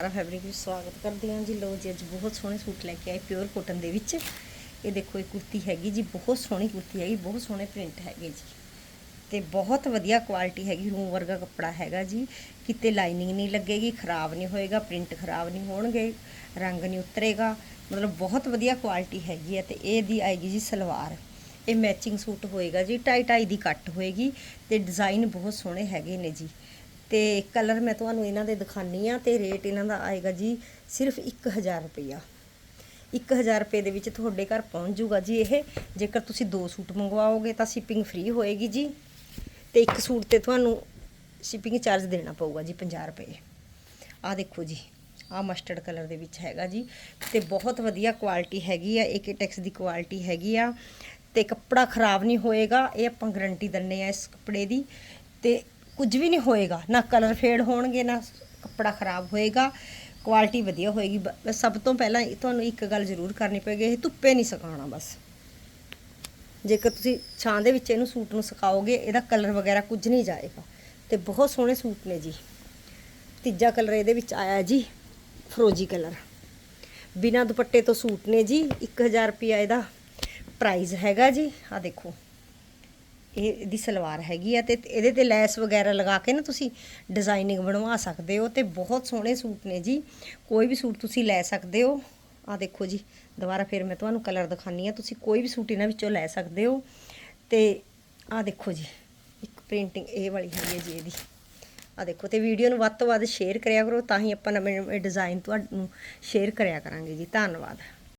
ਸਾਰਾ ਫੈਬਰਿਕ ਵਿੱਚ ਸਵਾਗਤ ਕਰਦੇ ਹਾਂ। ਜੀ ਲੋ ਜੀ, ਅੱਜ ਬਹੁਤ ਸੋਹਣੇ ਸੂਟ ਲੈ ਕੇ ਆਏ ਪਿਓਰ ਕੋਟਨ ਦੇ ਵਿੱਚ। ਇਹ ਦੇਖੋ, ਇਹ ਕੁਰਤੀ ਹੈਗੀ ਜੀ, ਬਹੁਤ ਸੋਹਣੀ ਕੁਰਤੀ ਹੈਗੀ, ਬਹੁਤ ਸੋਹਣੇ ਪ੍ਰਿੰਟ ਹੈਗੇ ਜੀ। ਤੇ ਬਹੁਤ ਵਧੀਆ ਕੁਆਲਿਟੀ ਹੈਗੀ ਰੂਮ ਵਰਗਾ ਕੱਪੜਾ ਹੈਗਾ ਜੀ। ਕਿਤੇ ਲਾਈਨਿੰਗ ਨਹੀਂ ਲੱਗੇਗੀ, ਖਰਾਬ ਨਹੀਂ ਹੋਏਗਾ ਪ੍ਰਿੰਟ ਖਰਾਬ ਨਹੀਂ ਹੋਣਗੇ, ਰੰਗ ਨਹੀਂ ਉਤਰੇਗਾ। ਮਤਲਬ ਬਹੁਤ ਵਧੀਆ ਕੁਆਲਿਟੀ ਹੈਗੀ ਹੈ ਤੇ ਇਹਦੀ ਆਏਗੀ ਜੀ ਸਲਵਾਰ। ਇਹ ਮੈਚਿੰਗ ਸੂਟ ਹੋਏਗਾ ਜੀ ਟਾਈ ਟਾਈ ਦੀ ਕੱਟ ਹੋਏਗੀ ਤੇ ਡਿਜ਼ਾਈਨ ਬਹੁਤ ਸੋਹਣੇ ਹੈਗੇ ਨੇ ਜੀ। ਤੇ ਕਲਰ ਮੈਂ ਤੁਹਾਨੂੰ ਇਹਨਾਂ ਦੇ ਦਿਖਾਨੀ ਆ ਤੇ ਰੇਟ ਇਹਨਾਂ ਦਾ ਆਏਗਾ ਜੀ ਸਿਰਫ 1000 ਰੁਪਇਆ 1000 ਰੁਪਏ ਦੇ ਵਿੱਚ ਤੁਹਾਡੇ ਘਰ ਪਹੁੰਚ ਜੂਗਾ ਜੀ ਇਹ। ਜੇਕਰ ਤੁਸੀਂ ਦੋ ਸੂਟ ਮੰਗਵਾਓਗੇ ਤਾਂ ਸ਼ਿਪਿੰਗ ਫ੍ਰੀ ਹੋਏਗੀ ਜੀ। ਤੇ ਇੱਕ ਸੂਟ ਤੇ ਤੁਹਾਨੂੰ ਸ਼ਿਪਿੰਗ ਚਾਰਜ ਦੇਣਾ ਪਊਗਾ ਜੀ 50 ਰੁਪਏ। ਆ ਦੇਖੋ ਜੀ ਆ ਮਸਟਰਡ ਕਲਰ ਦੇ ਵਿੱਚ ਹੈਗਾ ਜੀ। ਤੇ ਬਹੁਤ ਵਧੀਆ ਕੁਆਲਿਟੀ ਹੈਗੀ ਆ ਏਕਟੈਕਸ ਦੀ ਕੁਆਲਿਟੀ ਹੈਗੀ ਆ। ਤੇ ਕੱਪੜਾ ਖਰਾਬ ਨਹੀਂ ਹੋਏਗਾ, ਇਹ ਆਪਾਂ ਗਾਰੰਟੀ ਦਿੰਨੇ ਆ ਇਸ ਕੱਪੜੇ ਦੀ। ਤੇ ਕੁਝ ਵੀ ਨਹੀਂ ਹੋਏਗਾ। ਨਾ ਕਲਰ ਫੇਡ ਹੋਣਗੇ, ਨਾ ਕੱਪੜਾ ਖਰਾਬ ਹੋਏਗਾ। ਕੁਆਲਿਟੀ ਵਧੀਆ ਹੋਏਗੀ। ਬਸ ਸਭ ਤੋਂ ਪਹਿਲਾਂ ਤੁਹਾਨੂੰ ਇੱਕ ਗੱਲ ਜ਼ਰੂਰ ਕਰਨੀ ਪਏਗੀ। ਇਹ ਧੁੱਪੇ ਨਹੀਂ ਸੁਕਾਉਣਾ ਬਸ। ਜੇਕਰ ਤੁਸੀਂ ਛਾਂ ਦੇ ਵਿੱਚ ਇਹਨੂੰ ਸੂਟ ਨੂੰ ਸੁਕਾਓਗੇ, ਇਹਦਾ ਕਲਰ ਵਗੈਰਾ ਕੁਝ ਨਹੀਂ ਜਾਏਗਾ। ਤੇ ਬਹੁਤ ਸੋਹਣੇ ਸੂਟ ਨੇ ਜੀ। ਤੀਜਾ ਕਲਰ ਇਹਦੇ ਵਿੱਚ ਆਇਆ ਜੀ, ਫਰੋਜੀ ਕਲਰ ਬਿਨਾ ਦੁਪੱਟੇ ਤੋਂ ਸੂਟ ਨੇ ਜੀ। 1000 ਰੁਪਿਆ ਇਹਦਾ ਪ੍ਰਾਈਸ ਹੈਗਾ ਜੀ। ਆ ਦੇਖੋ। ਇਹ ਇਹਦੀ ਸਲਵਾਰ ਹੈਗੀ ਆ ਤੇ ਇਹਦੇ ਤੇ ਲੈਸ ਵਗੈਰਾ ਲਗਾ ਕੇ ਨਾ ਤੁਸੀਂ ਡਿਜ਼ਾਈਨਿੰਗ ਬਣਵਾ ਸਕਦੇ ਹੋ ਤੇ ਬਹੁਤ ਸੋਹਣੇ ਸੂਟ ਨੇ ਜੀ। ਕੋਈ ਵੀ ਸੂਟ ਤੁਸੀਂ ਲੈ ਸਕਦੇ ਹੋ। ਆ ਦੇਖੋ ਜੀ, ਦੁਬਾਰਾ ਫਿਰ ਮੈਂ ਤੁਹਾਨੂੰ ਕਲਰ ਦਿਖਾਨੀ ਆ ਤੁਸੀਂ ਕੋਈ ਵੀ ਸੂਟ ਇਹਨਾਂ ਵਿੱਚੋਂ ਲੈ ਸਕਦੇ ਹੋ। ਤੇ ਆ ਦੇਖੋ ਜੀ, ਇੱਕ ਪ੍ਰਿੰਟਿੰਗ ਇਹ ਵਾਲੀ ਹੈਗੀ ਹੈ ਜੀ ਇਹਦੀ। ਆ ਦੇਖੋ ਤੇ ਵੀਡੀਓ ਨੂੰ ਵੱਧ ਤੋਂ ਵੱਧ ਸ਼ੇਅਰ ਕਰਿਆ ਕਰੋ ਤਾਂ ਹੀ ਆਪਾਂ ਨਵੇਂ ਨਵੇਂ ਡਿਜ਼ਾਈਨ ਤੁਹਾਨੂੰ ਸ਼ੇਅਰ ਕਰਿਆ ਕਰਾਂਗੇ ਜੀ। ਧੰਨਵਾਦ।